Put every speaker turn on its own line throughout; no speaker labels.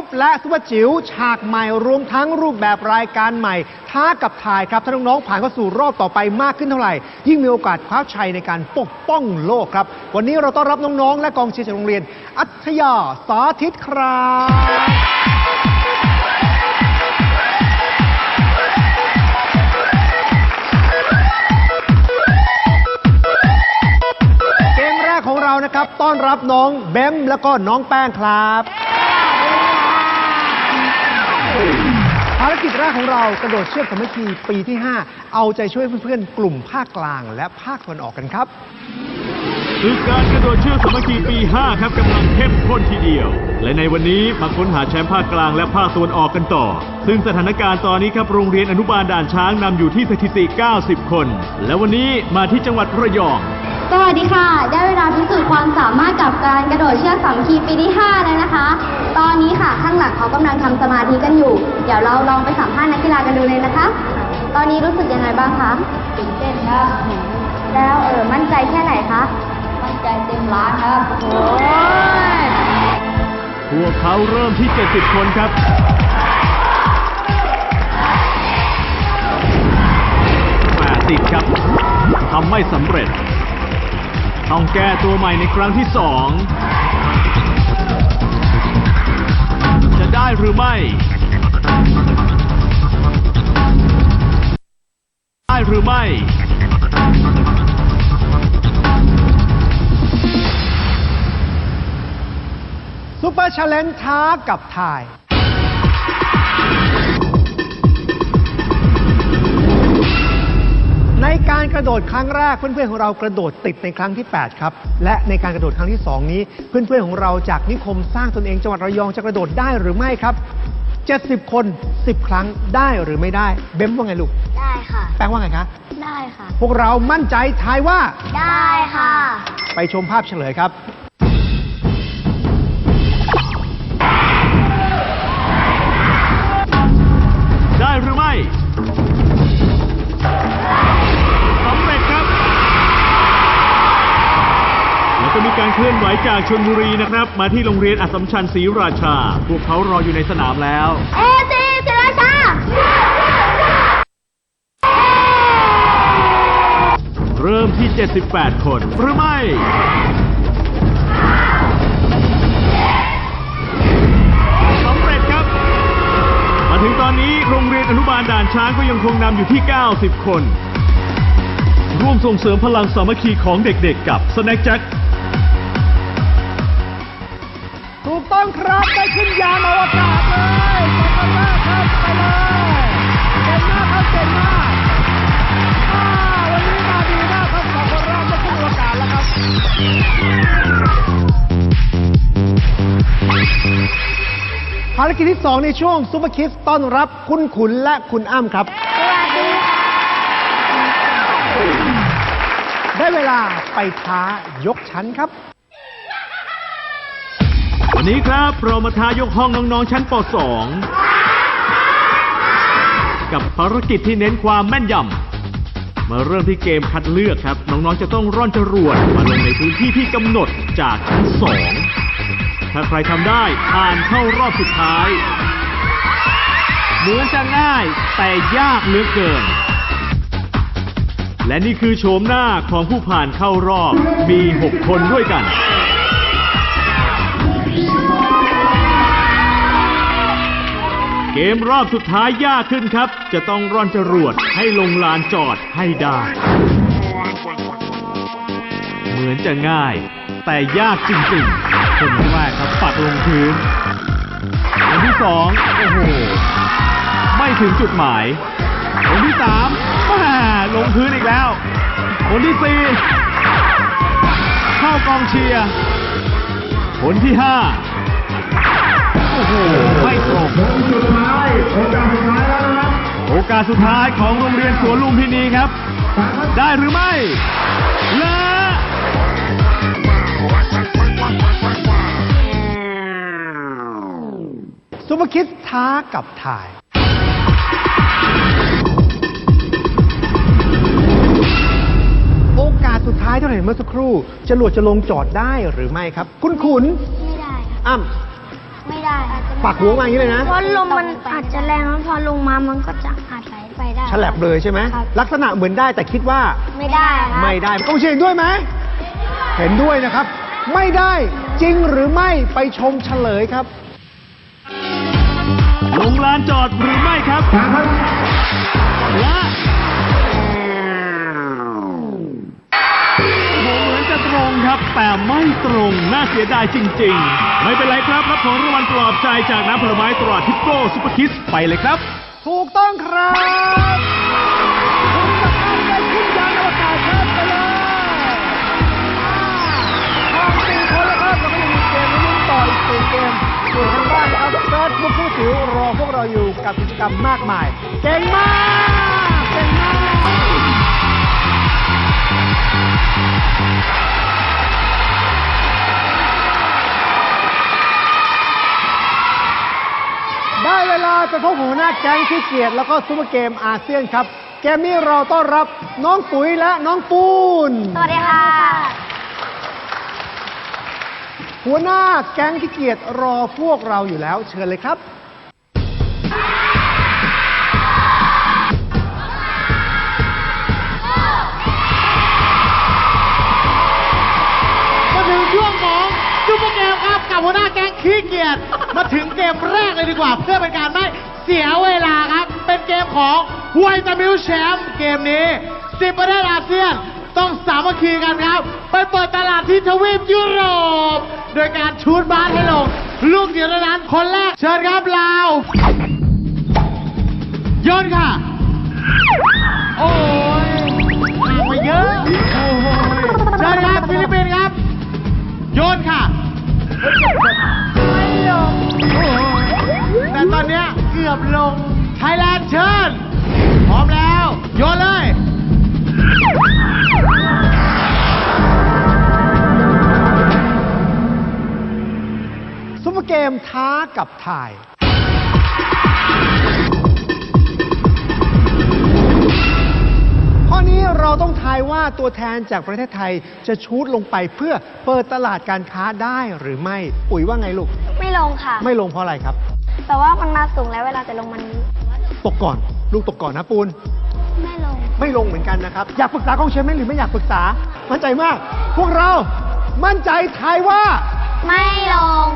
คิดซุปและซุปเปอร์จิ๋วฉากใหม่รวมทั้งรูปแบบรายการใหม่ ท้ากับทายครับถ้าน้องๆผ่านเข้าสู่รอบต่อไปมากขึ้นเท่าไหร่ ยิ่งมีโอกาสคว้าชัยในการปกป้องโลกครับ วันนี้เราต้อนรับน้องๆ และกองเชียร์จากโรงเรียน อัธยาสาธิตครับเกมแรกของเรานะครับ ต้อนรับน้องเบมแล้วก็น้องแป้งครับ ภารกิจแรกของเรากระโดดเชือกสามัคคีปีที่ 5 เอาใจช่วยเพื่อนๆ กลุ่มภาคกลางและภาคตะวันออกกันครับ
คือการกระโดดเชือกสามัคคีปี 5 ครับกำลังเข้มข้นทีเดียว และในวันนี้มาค้นหาแชมป์ภาคกลางและภาคตะวันออกกันต่อ ซึ่งสถานการณ์ตอนนี้ครับโรงเรียนอนุบาลด่านช้างนำอยู่ที่สถิติ 90 คน และวันนี้มาที่จังหวัดระยอง
สวัสดีค่ะ ได้เวลาพิสูจน์ความสามารถกับการกระโดดเชือกสามัคคีปีที่ 5 แล้วนะคะ ตอนนี้ค่ะข้างหลังเขากำลังทำสมาธิกันอยู่ เดี๋ยวเราลองไปสัมภาษณ์นักกีฬากันดูเลยนะคะ ตอนนี้รู้สึกยังไงบ้างคะตื่นเต้นครับแล้วเออมั่นใจแค่ไหนคะ มั่นใจเต็มล้านครับ โอ้ย
พวกเขาเริ่มที่ 70 คนครับ 80 ครับ ทำไม่สำเร็จ ต้องแก้ตัวใหม่ในครั้งที่2จะได้หรือไม่ ได้หรือไม่
ซุปเปอร์ช l เลนท้ากับทาย การกระโดดครั้งแรกเพื่อนๆของเรากระโดดติดในครั้งที่ 8 ครับ และในการกระโดดครั้งที่ 2 นี้ เพื่อนๆของเราจากนิคมสร้างตนเองจังหวัดระยองจะกระโดดได้หรือไม่ครับ 70 คน 10 ครั้งได้หรือไม่ได้ เบมว่าไงลูก
ได้ค่ะ
แป้งว่าไงคะ
ได้ค่ะ
พวกเรามั่นใจทายว่า
ได้ค่ะ
ไปชมภาพเฉลยครับ
เคลื่อนไหวจากชนบุรีนะครับ มาที่โรงเรียนอัสสัมชัญศรีราชา พวกเขารออยู่ในสนามแล้ว
เอซีศิราชา
เริ่มที่ 78 คนหรือไม่ สำเร็จครับ มาถึงตอนนี้โรงเรียนอนุบาลด่านช้างก็ยังคงนำอยู่ที่ 90 คน ร่วมส่งเสริมพลังสามัคคีของเด็กๆ กับ Snack Jack
ถูกต้อ ครับได้ขึ้นยานอวกาศเลยขอบคุณมากครับไปเลยเก่งมากครับเก่งมากอ่าวันนี้มาดีมากครับสองคนแรกได้ขึ้นอวกาศแล้วครับภารกิจที่2ในช่วงซูเปอร์คิสต้อนรับคุณขุนและคุณอ้ำครับ
สวัสดีค่ะ
ได้เวลาไปท้ายกชั้นครับ
วันนี้ครับเรามาทายกห้องน้องๆชั้นป .2 กับภารกิจที่เน้นความแม่นยำ มาเริ่มที่เกมคัดเลือกครับ น้องๆจะต้องร่อนจรวดมาลงในพื้นที่ที่กำหนดจากชั้น 2 ถ้าใครทำได้ผ่านเข้ารอบสุดท้าย เหมือนจะง่ายแต่ยากเหลือเกิน และนี่คือโฉมหน้าของผู้ผ่านเข้ารอบมี 6 คนด้วยกัน เกมรอบสุดท้ายยากขึ้นครับ จะต้องร่อนจรวดให้ลงลานจอดให้ได้ เหมือนจะง่าย แต่ยากจริงๆคนแรกครับปักลงพื้นคนที่สองโอ้โห ไม่ถึงจุดหมาย คนที่สามแม่ลงพื้นอีกแล้ว คนที่สี่เข้ากองเชียร์ คนที่ห้า โอ้โหไม่ตรงโอกาสสุดท้ายของโรงเรียนสวนลุมพินีครับ ได้หรือไม่และ
ซูเปอร์คิดท้ากับถ่ายโอกาสสุดท้ายเท่าไหร่เมื่อสักครู่จรวดจะลงจอดได้หรือไม่ครับ คุณขุน
ไม่ได้ค่ะ
อ้ำ
ไม่ได้ได้
ปักหัวมาอย่างนี้เลยนะ
เพราะลมมันอาจจะแรงแล้วพอลงมามันก็จะอาจไหลไปได้
ฉลับเลยใช่ไหม
ครับ
ลักษณะเหมือนได้แต่คิดว่า
ไม่ได้ครับ
ไม่ได้กองเชียร์เห็นด้วยไหม เห็นด้วยนะครับ ไม่ได้จริงหรือไม่ไปชมเฉลยครับ
ลงลานจอดหรือไม่ครับ และ ครับ แต่ไม่ตรงน่าเสียดายจริง ๆ ไม่เป็นไรครับ รับของรางวัลปลอบใจจากน้ำผลไม้ตราทิปโก้ซุปเปอร์คิสไปเลยครับ
ถูกต้องครับคุณจะทำได้ขึ้นยานอวกาศครับไปเลยทางสี่คนแล้วครับเราก็ยังมีเกมให้ลุ้นต่ออีกสี่เกมส่วนทางบ้านนะครับเฟิร์สบุ๊กผู้สิวรอพวกเราอยู่กับกิจกรรมมากมาย เก่งมาก ได้เวลาไปพบหัวหน้าแก๊งที่เกียรติแล้วก็ซูเปอร์เกมอาเซียนครับ เกมนี้เราต้อนรับน้องปุ๋ยและน้องปูน
สวัสดีค่ะ
หัวหน้าแก๊งขี้เกียจรอพวกเราอยู่แล้ว เชิญเลยครับ
มาถึงเกมแรกเลยดีกว่าเพื่อเป็นการไม่เสียเวลาครับ เป็นเกมของไวตามิลแชมป์เกมนี้10ประเทศอาเซียนต้องสามัคคีกันครับ ไปเปิดตลาดที่ทวีปยุโรป โดยการชูดบาสให้ลง ลูกเดียวเท่านั้นคนแรก เชิญครับลาวโยนค่ะ โอ้ยห่างไปเยอะ โอ้ยเชิญครับฟิลิปปินส์ครับ โยนค่ะ เนี้ยเกือบลงไทยแลนด์เชิญ พร้อมแล้ว โยนเลย
ซุปเปอร์เกมท้ากับถ่าย ข้อนี้เราต้องทายว่าตัวแทนจากประเทศไทยจะชูดลงไปเพื่อเปิดตลาดการค้าได้หรือไม่ปุ๋ยว่าไงลูก
ไม่ลงค่ะ
ไม่ลงเพราะอะไรครับ
แต่ว่ามันมาสูงแล้วเวลาจะลงมัน
ตกก่อน ลูกตกก่อนนะปูน
ไม่ลง
ไม่ลงเหมือนกันนะครับ อยากปรึกษากองเชียร์ไหมหรือไม่อยากปรึกษา มั่นใจมาก พวกเรา มั่นใจทายว่า
ไม่ลง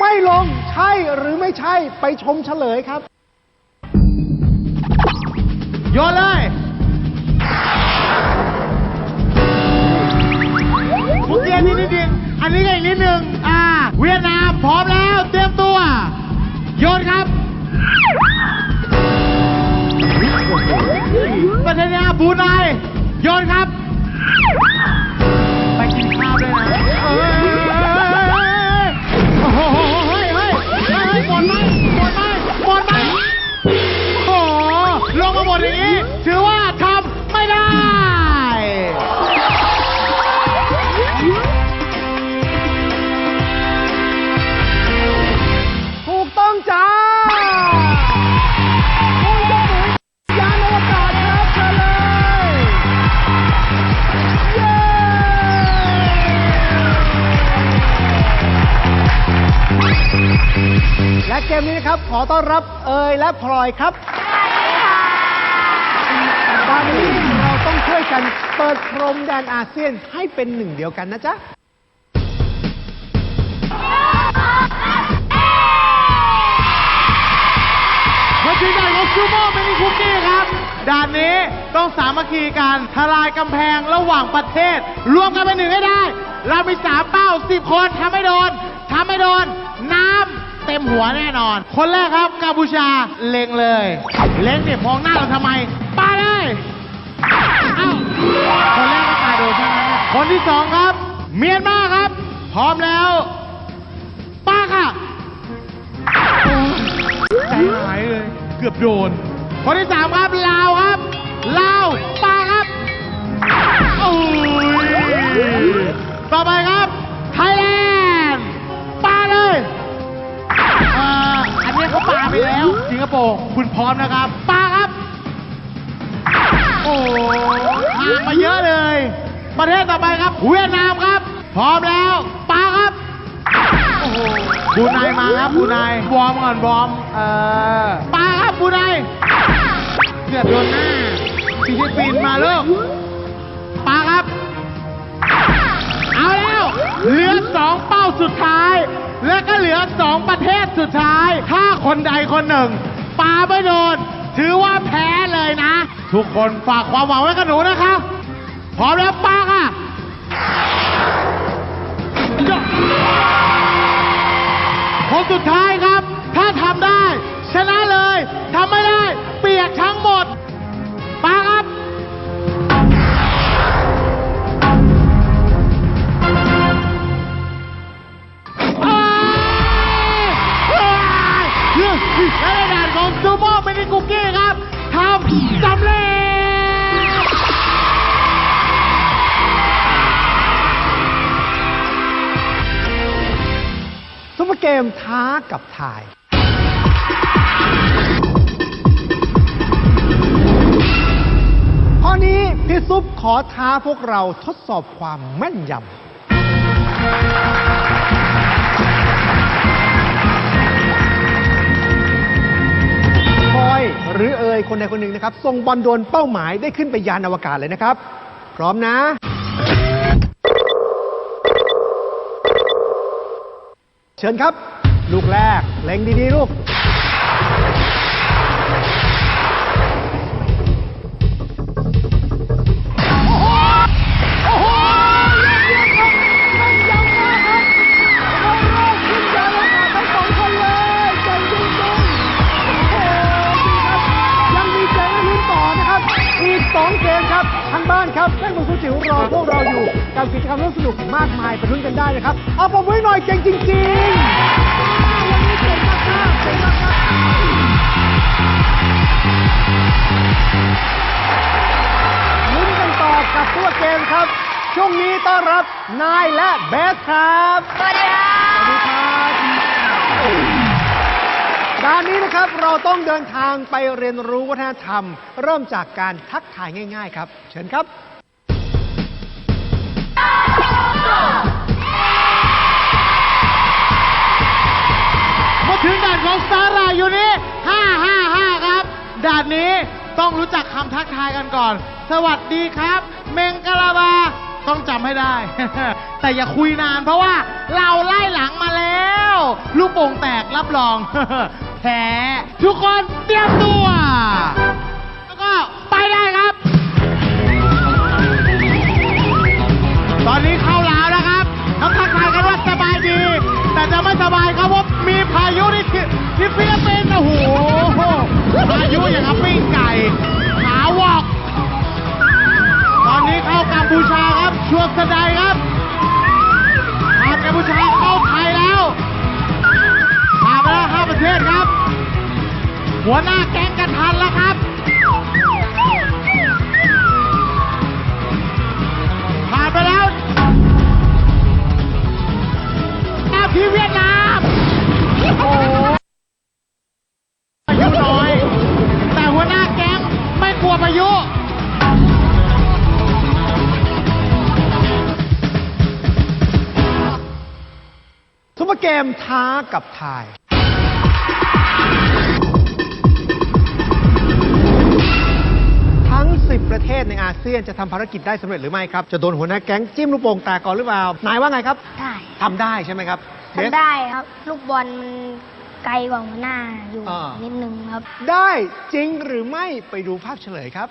ไม่ลง ใช่หรือไม่ใช่ ไปชมเฉลยครับ
โยนเลยเมื่อกี้อันนี้นิดนึง อันนี้ก็อีกนิดนึง อ่า เวียดนามพร้อมแล้ว เตรียมตัว โยนครับประเทศนี้บรูไนโยนครับ ลอย
ครับตอนนี้เราต้องช่วยกันเปิดพรมแดนอาเซียนให้เป็นหนึ่งเดียวกันนะจ๊ะ
มาถึงด่านของซูโม่เป็นคุกกี้ครับ ด่านนี้ต้องสามัคคีกันทลายกำแพงระหว่างประเทศ รวมกันเป็นหนึ่งให้ได้ เรามีสามเป้าสิบคนทำไม่โดนทำไม่โดน น้ำ เต็มหัวแน่นอน คนแรกครับกัมพูชาเล็งเลย เล็งเนี่ยมองหน้าเราทำไมปาเลยเอ้าคนแรกก็ตายโดนใช่ไหมคนที่สองครับ เมียนมาครับ พร้อมแล้วป้าค่ะใจหายเลย เกือบโดน คนที่สามครับลาวครับลาวปาครับโอ้ยต่อไปครับ ไปแล้วสิงคโปร์คุณพร้อมนะครับปาครับ โอ้ห่างมาเยอะเลย ประเทศต่อไปครับ เวียดนามครับ พร้อมแล้วปาครับโอ้โหบูไนมาครับบูไนวอร์มก่อนวอร์มเออปาครับบูไนเกือบโดนหน้าฟิลิปปินส์มาลูกปาครับ เอาแล้วเหลือสองเป้าสุดท้าย และก็เหลือสองประเทศสุดท้าย ถ้าคนใดคนหนึ่งปาไม่โดน ถือว่าแพ้เลยนะ ทุกคนฝากความหวังไว้กับหนูนะคะพร้อมแล้วปาค่ะคนสุดท้าย กับทา
ย ข้อนี้พี่ซุปขอท้าพวกเราทดสอบความแม่นยำพลอยหรือเอ่ยคนใดคนหนึ่งนะครับส่งบอลโดนเป้าหมายได้ขึ้นไปยานอวกาศเลยนะครับ พร้อมนะเชิญครับ ลูกแรก เล็งดีๆ ลูกยังมีเกมให้ลุ้นต่อนะครับอีก2เกมครับทางบ้านครับแม่งของคุจิ๋วรอพวกเราอยู่ กับกิจกรรมร่วมสนุกมากมายไปลุ้นกันได้นะครับ เอาปมมือหน่อยเก่งจริงๆวันนี้เก่งมากๆเก่งมากๆลุ้นกันต่อกับตัวเกมครับ ช่วงนี้ต้อนรับนายและเบสครับ
สวัสดีครับ
สวัสดีครับด้านนี้นะครับเราต้องเดินทางไปเรียนรู้วัฒนธรรม เริ่มจากการทักทายง่าย ๆ ครับ เชิญครับ
มาถึงด่านของสาราอยู่นี้555 ครับ ด่านนี้ต้องรู้จักคำทักทายกันก่อน สวัสดีครับ เมงกะลาบา ต้องจำให้ได้ แต่อย่าคุยนานเพราะว่าเราไล่หลังมาแล้ว ลูกโป่งแตกรับรอง แพ้ ทุกคนเตรียมตัว แล้วก็ไปได้ครับ ตอนนี้ครับ จะไม่สบายครับเพรามีพายุที่ที่ที่ฟิลิปปินส์โอ้โหพายุอย่างกับปิ้งไก่ขาวอก ตอนนี้เข้ากัมพูชาครับช่วงสะใดครับผ่านกัมพูชาเข้าไทยแล้วผ่านไปแล้วห้าประเทศครับ หัวหน้าแก๊งกันทันแล้วครับ ที่เวียดนาม โอ้โหพายุน้อย แต่หัวหน้าแก๊งไม่กลัวพายุ
ซุปเปอร์เกมท้ากับทาย ทั้ง 10 ประเทศในอาเซียนจะทำภารกิจได้สำเร็จหรือไม่ครับ จะโดนหัวหน้าแก๊งจิ้มลูกโป่งแตกก่อนหรือเปล่านายว่าไงครับ
ได้
ทำได้ใช่ไหมครับเบส
ทำได้ครับ ลูกบอลมันไกลกว่าหัวหน้าอยู่
อ่านิ
นิดนึงครับ
ได้จริงหรือไม่ไปดูภาพเฉลยครับ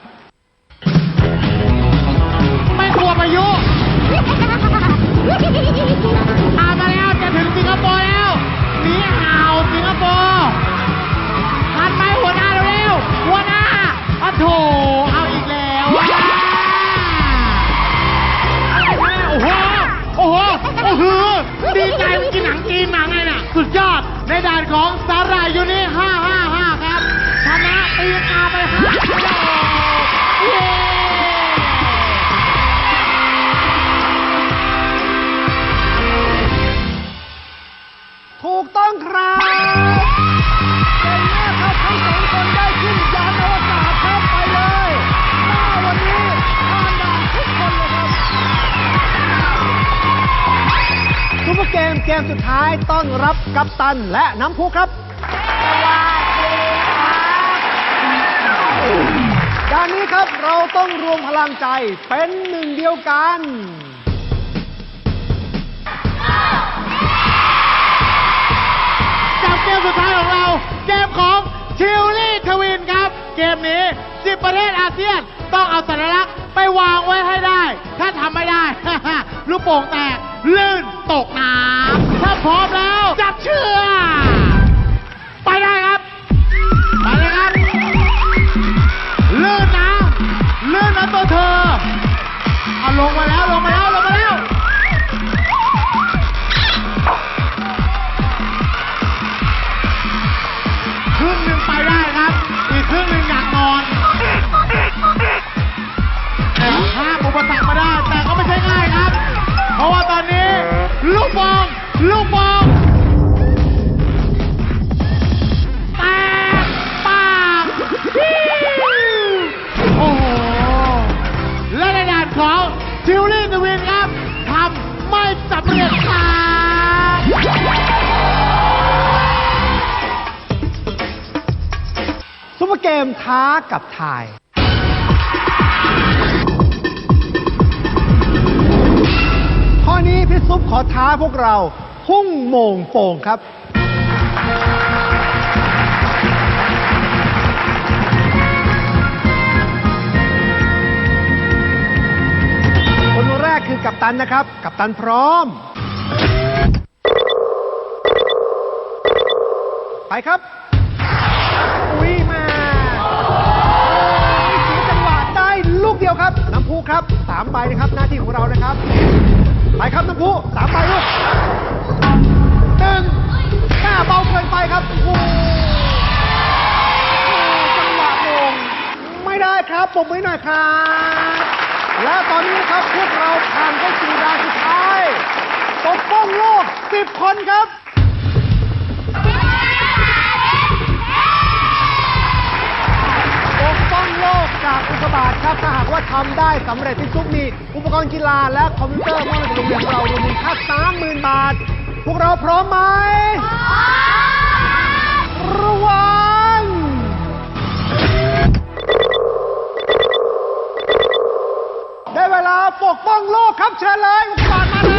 ไม่กลัวพายุผ่านมาแล้วจะถึงสิงคโปร์แล้วหนีห่าวสิงคโปร์ทันไหมหัวหน้าเร็วๆหัวหน้าอ้าวโถเอา ในด่านของสาหร่ายยูนี่555 ครับชนะตีนอาไป5
มเกมมสุดท้ายต้อนรับกัปตันและน้ำพุครับ ด้านนี้ครับเราต้องรวมพลังใจเป็นหนึ่งเดียวกัน
กับเกมสุดท้ายของเรา เกมของชิลลี่ทวินครับ เกมนี้ 10 ประเทศอาเซียนต้องเอาสัญลักษณ์ไปวางไว้ให้ได้ ถ้าทำไม่ได้ ลูกโป่งแตก ลื่นตกน้ำถ้าพร้อมแล้วจับเชือกไปได้ครับ ไปเลยครับ มท้า
กับทาย ข้อนี้พี่ซุปขอท้าพวกเรา พุ่งโมงโป่งครับ คนแรกคือกัปตันนะครับ กัปตันพร้อม ไปครับ ของเรานะครับ ไปครับน้ำพุสามไปลูกหนึ่งหน้าเบาเกินไปครับโอ้โหจังหวะลงไม่ได้ครับปมมือหน่อยครับ และตอนนี้นะครับพวกเราผ่านเข้าสู่ด่านสุดท้ายปกป้องโลก10คนครับ จากอุกกาบาตครับถ้าหากว่าทำได้สำเร็จที่ซุปมีอุปกรณ์กีฬาและคอมพิวเตอร์มอบให้กับโรงเรียนเรารวมมูลค่า30,000 บาท พวกเราพร้อมไหมระวัง ได้เวลาปกป้องโลกครับเชิญเลยอุกกาบาตมาแล้ว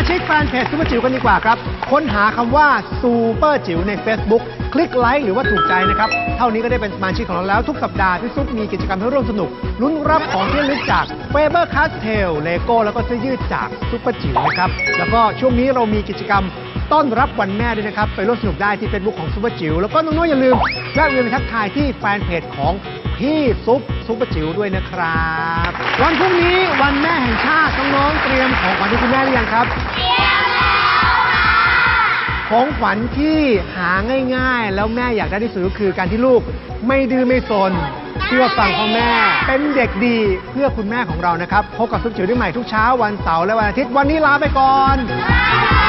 า
ชิ
กแฟนเพจซูเปอร์จิ๋วกันดีกว่าครับ ค้นหาคำว่าซูเปอร์จิ๋วใน Facebook คลิกไลค์หรือว่าถูกใจนะครับ เท่านี้ก็ได้เป็นสมาชิกของเราแล้วทุกสัปดาห์พี่ซุปมีกิจกรรมให้ร่วมสนุก ลุ้นรับของที่ระลึกจากเฟเบอร์คัสเทลเลโก้แล้วก็เสื้อยืดจากซูเปอร์จิ๋วนะครับ แล้วก็ช่วงนี้เรามีกิจกรรม ต้อนรับวันแม่ด้วยนะครับ ไปร่วมสนุกได้ที่ Facebook ของซูเปอร์จิ๋วแล้วก็น้องๆอย่าลืมแวะเวียนไปทักทายที่แฟนเพจของพี่ซุปซุปเปอร์จิ๋วด้วยนะครับ วันพรุ่งนี้วันแม่แห่งชาติน้องๆเตรียมของขวัญให้คุณแม่หรือยังครับ ของขวัญที่หาง่ายๆ แล้วแม่อยากได้ที่สุดก็คือการที่ลูกไม่ดื้อไม่ซนเชื่อฟังพ่อแม่ เป็นเด็กดีเพื่อคุณแม่ของเรานะครับ พบกับซุปจิ๋วได้ใหม่ทุกเช้าวันเสาร์และวันอาทิตย์วันนี้ลาไปก่อน
บ